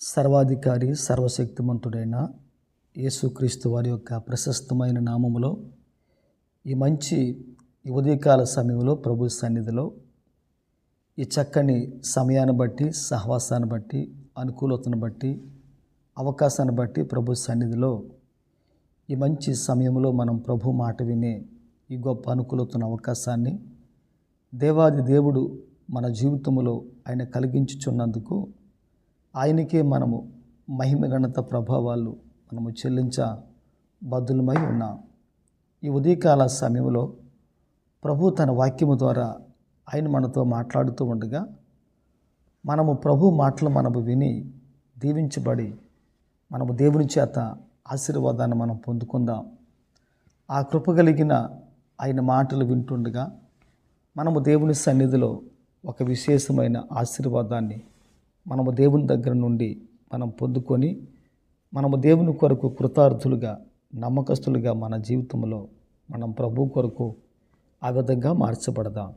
సర్వాధికారి సర్వశక్తిమంతుడైన యేసుక్రీస్తు వారి యొక్క ప్రశస్తమైన నామములో ఈ మంచి ఉదయకాల సమయంలో ప్రభు సన్నిధిలో ఈ చక్కని సమయాన్ని బట్టి సహవాసాన్ని బట్టి అనుకూలతను బట్టి అవకాశాన్ని బట్టి ప్రభు సన్నిధిలో ఈ మంచి సమయంలో మనం ప్రభు మాట వినే ఈ గొప్ప అనుకూలతను అవకాశాన్ని దేవాది దేవుడు మన జీవితంలో ఆయన కలిగించుచున్నందుకు ఆయనకే మనము మహిమ ప్రభావాలు మనము చెల్లించ బద్దులమై ఉన్నాం. ఈ ఉదయకాల సమయంలో ప్రభు తన వాక్యము ద్వారా ఆయన మనతో మాట్లాడుతూ ఉండగా మనము ప్రభు మాటలు మనము విని దీవించబడి మనము దేవుని చేత ఆశీర్వాదాన్ని మనం పొందుకుందాం. ఆ కృప కలిగిన ఆయన మాటలు వింటుండగా మనము దేవుని సన్నిధిలో ఒక విశేషమైన ఆశీర్వాదాన్ని మనము దేవుని దగ్గర నుండి మనం పొందుకొని మనము దేవుని కొరకు కృతార్థులుగా నమ్మకస్తులుగా మన జీవితంలో మనం ప్రభు కొరకు ఆ విధంగా మార్చబడదాం.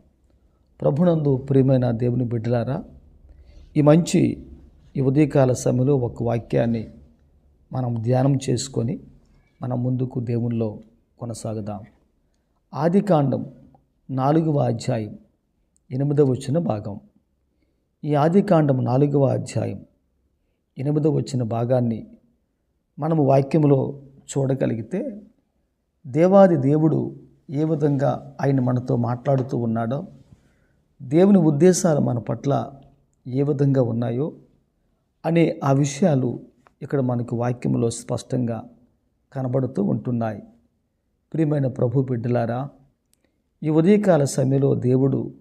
ప్రభునందు ప్రియమైన దేవుని బిడ్డలారా ఈ మంచి ఈ ఉదయకాల సమయంలో ఒక వాక్యాన్ని మనం ధ్యానం చేసుకొని మనం ముందుకు దేవునిలో కొనసాగుదాం. ఆదికాండం నాలుగవ అధ్యాయం ఎనిమిదవ వచ్చిన భాగం. ఈ ఆదికాండం నాలుగవ అధ్యాయం ఎనిమిదవ వచ్చిన భాగాన్ని మనము వాక్యములో చూడగలిగితే దేవాది దేవుడు ఏ విధంగా ఆయన మనతో మాట్లాడుతూ ఉన్నాడో దేవుని ఉద్దేశాలు మన పట్ల ఏ విధంగా ఉన్నాయో అనే ఆ విషయాలు ఇక్కడ మనకు వాక్యంలో స్పష్టంగా కనబడుతూ ఉంటున్నాయి. ప్రియమైన ప్రభు బిడ్డలారా ఈ ఉదయకాల సమయంలో దేవుడు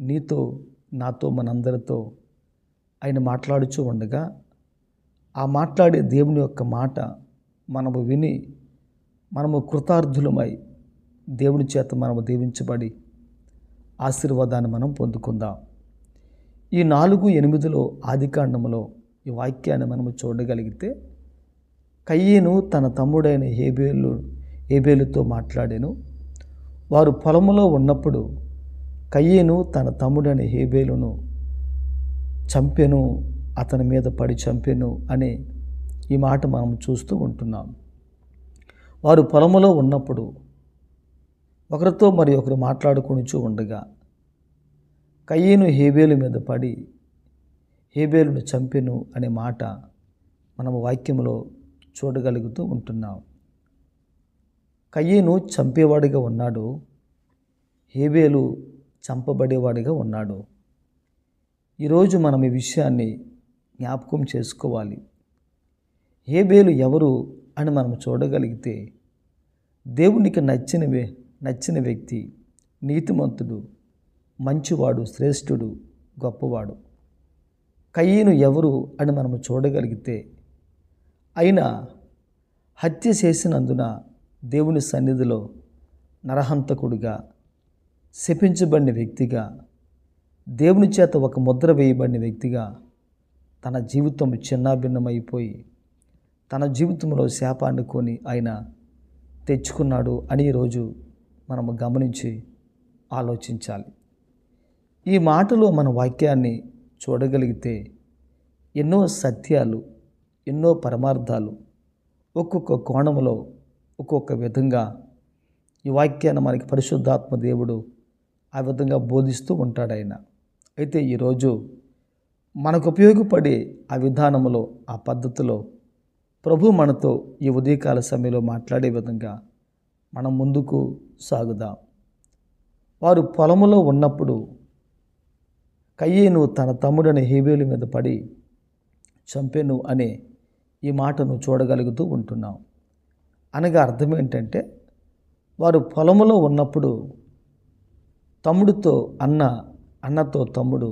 నీతో నాతో మనందరితో ఆయన మాట్లాడుచూ ఉండగా ఆ మాట్లాడే దేవుని యొక్క మాట మనము విని మనము కృతార్థులమై దేవుని చేత మనము దీవించబడి ఆశీర్వాదాన్ని మనం పొందుకుందాం. ఈ నాలుగు ఎనిమిదిలో ఆదికాండములో ఈ వాక్యాన్ని మనము చూడగలిగితే కయ్యేను తన తమ్ముడైన హేబేలు హేబేలుతో మాట్లాడాను. వారు పొలంలో ఉన్నప్పుడు కయ్యేను తన తమ్ముడని హేబేలును చంపెను అతని మీద పడి చంపెను అనే ఈ మాట మనం చూస్తూ ఉంటున్నాం. వారు పొలములో ఉన్నప్పుడు ఒకరితో మరి ఒకరు మాట్లాడుకునిచూ ఉండగా కయ్యేను హేబేలు మీద పడి హేబేలును చంపెను అనే మాట మనము వాక్యంలో చూడగలుగుతూ ఉంటున్నాం. కయ్యేను చంపేవాడిగా ఉన్నాడు. హేబేలు చంపబడేవాడిగా ఉన్నాడు. ఈరోజు మనం ఈ విషయాన్ని జ్ఞాపకం చేసుకోవాలి. హేబేలు ఎవరు అని మనం చూడగలిగితే దేవునికి నచ్చిన వ్య- నచ్చిన వ్యక్తి నీతిమంతుడు మంచివాడు శ్రేష్ఠుడు గొప్పవాడు. కయ్యను ఎవరు అని మనము చూడగలిగితే అయినా హత్య చేసినందున దేవుని సన్నిధిలో నరహంతకుడిగా శపించబడిన వ్యక్తిగా దేవుని చేత ఒక ముద్ర వేయబడిన వ్యక్తిగా తన జీవితం చిన్నాభిన్నమైపోయి తన జీవితంలో శాపాన్ని కొని ఆయన తెచ్చుకున్నాడు అని ఈరోజు మనము గమనించి ఆలోచించాలి. ఈ మాటలో మన వాక్యాన్ని చూడగలిగితే ఎన్నో సత్యాలు ఎన్నో పరమార్థాలు ఒక్కొక్క కోణంలో ఒక్కొక్క విధంగా ఈ వాక్యాన్ని మనకి పరిశుద్ధాత్మ దేవుడు ఆ విధంగా బోధిస్తూ ఉంటాడు ఆయన. అయితే ఈరోజు మనకు ఉపయోగపడే ఆ విధానంలో ఆ పద్ధతిలో ప్రభు మనతో ఈ ఉదయకాల సమయంలో మాట్లాడే విధంగా మనం ముందుకు సాగుదాం. వారు పొలములో ఉన్నప్పుడు కయ్యేను తన తమ్ముడని హేబేలు మీద పడి చంపెను అనే ఈ మాటను చూడగలుగుతూ ఉంటున్నాం. అనగా అర్థం ఏంటంటే వారు పొలములో ఉన్నప్పుడు తమ్ముడితో అన్న అన్నతో తమ్ముడు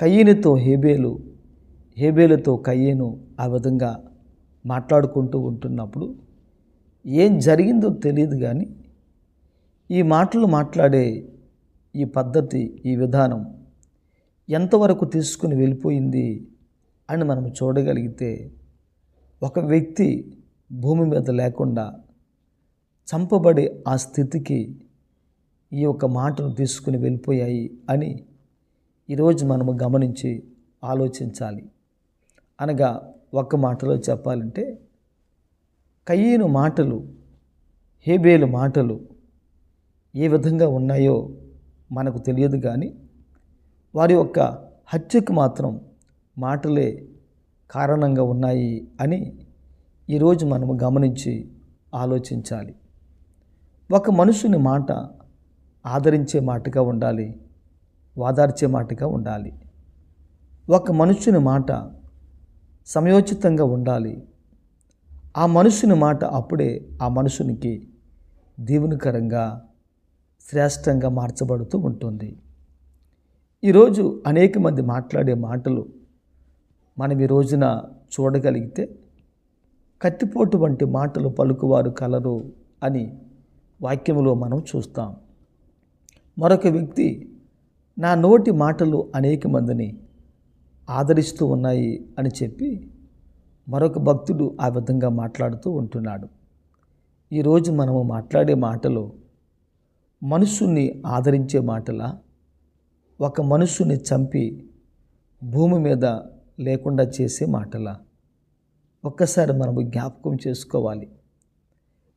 కయ్యనితో హేబేలు హేబేలుతో కయ్యేను ఆ విధంగా మాట్లాడుకుంటూ ఉంటున్నప్పుడు ఏం జరిగిందో తెలియదు కానీ ఈ మాటలు మాట్లాడే ఈ పద్ధతి ఈ విధానం ఎంతవరకు తీసుకుని వెళ్ళిపోయింది అని మనం చూడగలిగితే ఒక వ్యక్తి భూమి మీద లేకుండా చంపబడే ఆ స్థితికి ఈ యొక్క మాటను తీసుకుని వెళ్ళిపోయాయి అని ఈరోజు మనము గమనించి ఆలోచించాలి. అనగా ఒక్క మాటలో చెప్పాలంటే కయ్యను మాటలు హేబేలు మాటలు ఏ విధంగా ఉన్నాయో మనకు తెలియదు కానీ వారి యొక్క హత్యకు మాత్రం మాటలే కారణంగా ఉన్నాయి అని ఈరోజు మనము గమనించి ఆలోచించాలి. ఒక మనుషుని మాట ఆదరించే మాటగా ఉండాలి వాదార్చే మాటగా ఉండాలి. ఒక మనుషుని మాట సమయోచితంగా ఉండాలి. ఆ మనుషుని మాట అప్పుడే ఆ మనుషునికి దీవునికరంగా శ్రేష్టంగా మార్చబడుతూ ఉంటుంది. ఈరోజు అనేక మంది మాట్లాడే మాటలు మనం ఈ రోజున చూడగలిగితే కత్తిపోటు వంటి మాటలు పలుకువారు కలరు అని వాక్యములో మనం చూస్తాం. మరొక వ్యక్తి నా నోటి మాటలు అనేక మందిని ఆదరిస్తూ ఉన్నాయి అని చెప్పి మరొక భక్తుడు ఆ విధంగా మాట్లాడుతూ ఉంటున్నాడు. ఈరోజు మనము మాట్లాడే మాటలు మనుషుని ఆదరించే మాటలా? ఒక మనుషుని చంపి భూమి మీద లేకుండా చేసే మాటలా? ఒక్కసారి మనము జ్ఞాపకం చేసుకోవాలి.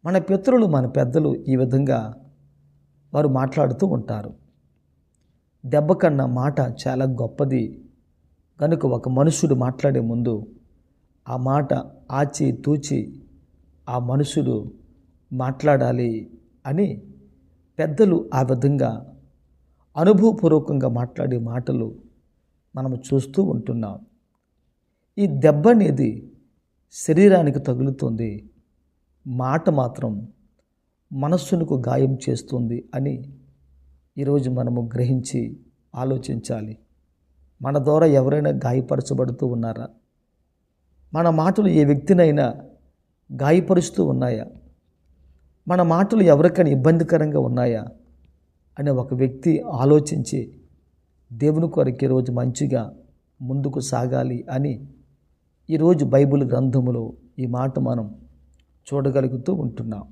మన పితరులు మన పెద్దలు ఈ విధంగా వారు మాట్లాడుతూ ఉంటారు. దెబ్బ కన్నా మాట చాలా గొప్పది. కనుక ఒక మనుషుడు మాట్లాడే ముందు ఆ మాట ఆచి తూచి ఆ మనుషుడు మాట్లాడాలి అని పెద్దలు ఆ విధంగా అనుభవపూర్వకంగా మాట్లాడే మాటలు మనము చూస్తూ ఉంటున్నాం. ఈ దెబ్బ అనేది శరీరానికి తగులుతుంది. మాట మాత్రం మనస్సునకు గాయం చేస్తుంది అని ఈరోజు మనము గ్రహించి ఆలోచించాలి. మన ద్వారా ఎవరైనా గాయపరచబడుతూ ఉన్నారా? మన మాటలు ఏ వ్యక్తినైనా గాయపరుస్తూ ఉన్నాయా? మన మాటలు ఎవరికైనా ఇబ్బందికరంగా ఉన్నాయా? అని ఒక వ్యక్తి ఆలోచించి దేవుని కొరకు ఈరోజు మంచిగా ముందుకు సాగాలి అని ఈరోజు బైబిల్ గ్రంథములో ఈ మాట మనం చూడగలుగుతూ ఉంటున్నాం.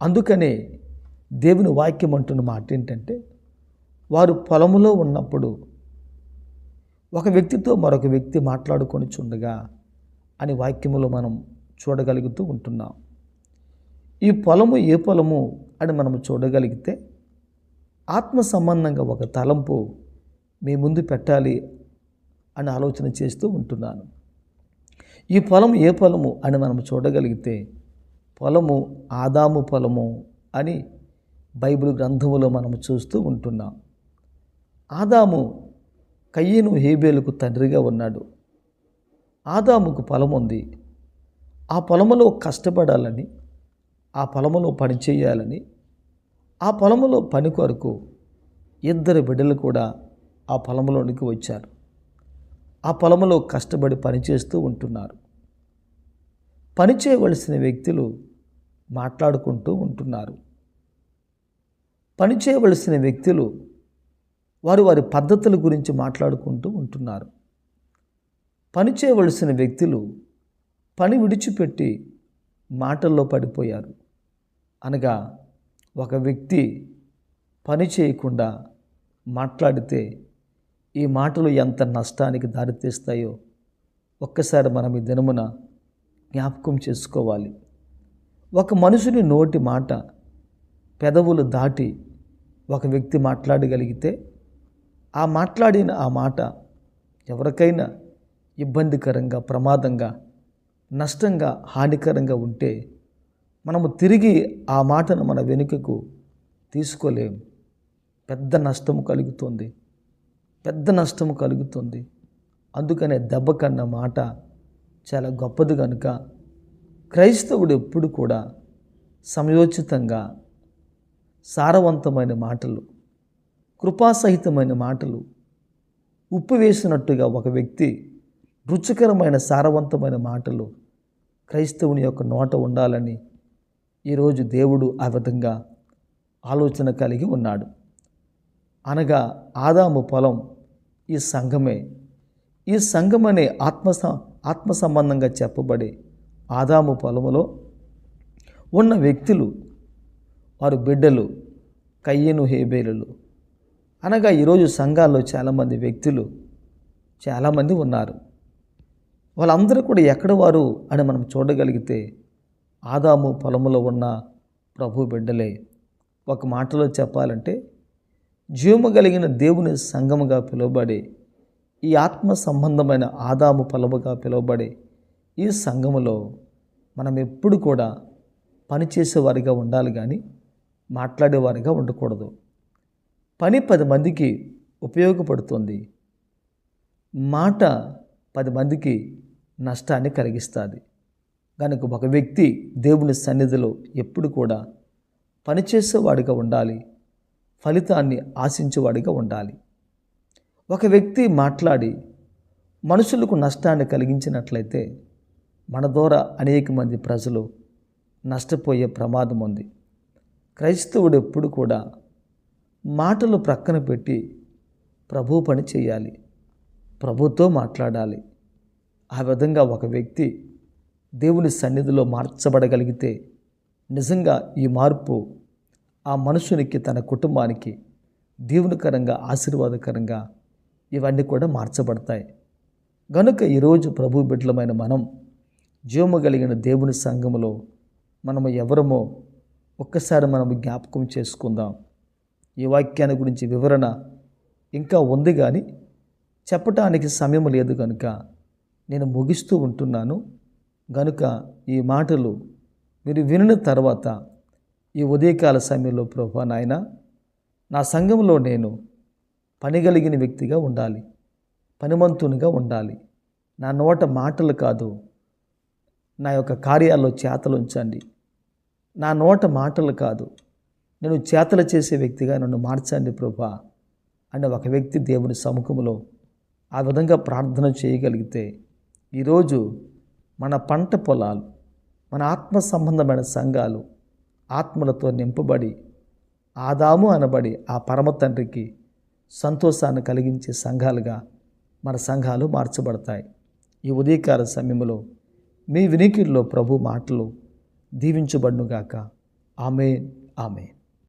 అందుకనే దేవుని వాక్యం అంటున్న మాట ఏంటంటే వారు పొలములో ఉన్నప్పుడు ఒక వ్యక్తితో మరొక వ్యక్తి మాట్లాడుకొని చుండగా అని వాక్యములో మనం చూడగలుగుతూ ఉంటున్నాం. ఈ పొలము ఏ పొలము అని మనం చూడగలిగితే ఆత్మ సంబంధంగా ఒక తలంపు మీ ముందు పెట్టాలి అని ఆలోచన చేస్తూ ఉంటున్నాను. ఈ పొలం ఏ పొలము అని మనం చూడగలిగితే పొలము ఆదాము పొలము అని బైబిల్ గ్రంథములో మనం చూస్తూ ఉంటున్నాం. ఆదాము కయ్యను హేబేలకు తండ్రిగా ఉన్నాడు. ఆదాముకు పొలం ఉంది. ఆ పొలములో కష్టపడాలని ఆ పొలములో పని చేయాలని ఆ పొలములో పని కొరకు ఇద్దరు బిడ్డలు కూడా ఆ పొలంలోనికి వచ్చారు. ఆ పొలములో కష్టపడి పనిచేస్తూ ఉంటున్నారు. పని చేయవలసిన వ్యక్తులు మాట్లాడుకుంటూ ఉంటున్నారు. పని చేయవలసిన వ్యక్తులు వారు వారి పద్ధతుల గురించి మాట్లాడుకుంటూ ఉంటున్నారు. పని చేయవలసిన వ్యక్తులు పని విడిచిపెట్టి మాటల్లో పడిపోయారు. అనగా ఒక వ్యక్తి పని చేయకుండా మాట్లాడితే ఈ మాటలు ఎంత నష్టానికి దారితీస్తాయో ఒక్కసారి మనం ఈ దినమున జ్ఞాపకం చేసుకోవాలి. ఒక మనుషుని నోటి మాట పెదవులు దాటి ఒక వ్యక్తి మాట్లాడగలిగితే ఆ మాట్లాడిన ఆ మాట ఎవరికైనా ఇబ్బందికరంగా ప్రమాదంగా నష్టంగా హానికరంగా ఉంటే మనము తిరిగి ఆ మాటను మన వెనుకకు తీసుకోలేము పెద్ద నష్టము కలుగుతుంది. పెద్ద నష్టము కలుగుతుంది. అందుకనే దెబ్బ కన్న మాట చాలా గొప్పది కనుక క్రైస్తవుడు ఎప్పుడు కూడా సమయోచితంగా సారవంతమైన మాటలు కృపాసహితమైన మాటలు ఉప్పు వేసినట్టుగా ఒక వ్యక్తి రుచికరమైన సారవంతమైన మాటలు క్రైస్తవుని యొక్క నోట ఉండాలని ఈరోజు దేవుడు ఆ విధంగా ఆలోచన కలిగి ఉన్నాడు. అనగా ఆదాము పొలం ఈ సంఘమే. ఈ సంఘం అనే ఆత్మ ఆత్మ సంబంధంగా చెప్పబడే ఆదాము పొలములో ఉన్న వ్యక్తులు వారు బిడ్డలు కయ్యను హేబేలులు. అనగా ఈరోజు సంఘాల్లో చాలామంది వ్యక్తులు చాలామంది ఉన్నారు. వాళ్ళందరూ కూడా ఎక్కడ వారు అని మనం చూడగలిగితే ఆదాము పొలములో ఉన్న ప్రభు బిడ్డలే. ఒక మాటలో చెప్పాలంటే జీవము కలిగిన దేవుని సంఘముగా పిలువబడే ఈ ఆత్మ సంబంధమైన ఆదాము పొలముగా పిలువబడే ఈ సంఘములో మనం ఎప్పుడు కూడా పనిచేసేవారిగా ఉండాలి కానీ మాట్లాడేవారిగా ఉండకూడదు. పని పది మందికి ఉపయోగపడుతుంది. మాట పది మందికి నష్టాన్ని కలిగిస్తుంది. కనుక ఒక వ్యక్తి దేవుని సన్నిధిలో ఎప్పుడు కూడా పనిచేసేవాడిగా ఉండాలి. ఫలితాన్ని ఆశించేవాడిగా ఉండాలి. ఒక వ్యక్తి మాట్లాడి మనుషులకు నష్టాన్ని కలిగించినట్లయితే మన ద్వారా అనేక మంది ప్రజలు నష్టపోయే ప్రమాదం ఉంది. క్రైస్తవుడు ఎప్పుడు కూడా మాటలు ప్రక్కన పెట్టి ప్రభు పని చేయాలి. ప్రభుతో మాట్లాడాలి. ఆ విధంగా ఒక వ్యక్తి దేవుని సన్నిధిలో మార్చబడగలిగితే నిజంగా ఈ మార్పు ఆ మనుషునికి తన కుటుంబానికి దీవునికరంగా ఆశీర్వాదకరంగా ఇవన్నీ కూడా మార్చబడతాయి. గనుక ఈరోజు ప్రభు బిడ్డలమైన మనం జీవము కలిగిన దేవుని సంఘములో మనము ఎవరమో ఒక్కసారి మనం జ్ఞాపకం చేసుకుందాం. ఈ వాక్యాన్ని గురించి వివరణ ఇంకా ఉంది కానీ చెప్పటానికి సమయం లేదు కనుక నేను ముగిస్తూ ఉంటున్నాను. గనుక ఈ మాటలు మీరు వినిన తర్వాత ఈ ఉదయకాల సమయంలో ప్రభా నాయన నా సంఘంలో నేను పనిగలిగిన వ్యక్తిగా ఉండాలి. పనిమంతునిగా ఉండాలి. నా నోట మాటలు కాదు నా యొక్క కార్యాల్లో చేతలు ఉంచండి. నా నోట మాటలు కాదు. నేను చేతలు చేసే వ్యక్తిగా నన్ను మార్చండి ప్రభా అని ఒక వ్యక్తి దేవుని సముఖంలో ఆ విధంగా ప్రార్థన చేయగలిగితే ఈరోజు మన పంట పొలాలు మన ఆత్మ సంబంధమైన సంఘాలు ఆత్మలతో నింపబడి ఆదాము అనబడి ఆ పరమ తండ్రికి సంతోషాన్ని కలిగించే సంఘాలుగా మన సంఘాలు మార్చబడతాయి. ఈ ఉదయకాల సమయంలో మీ వినికిడిలో ప్రభు మాటలు దీవించబడునుగాక. ఆమె ఆమె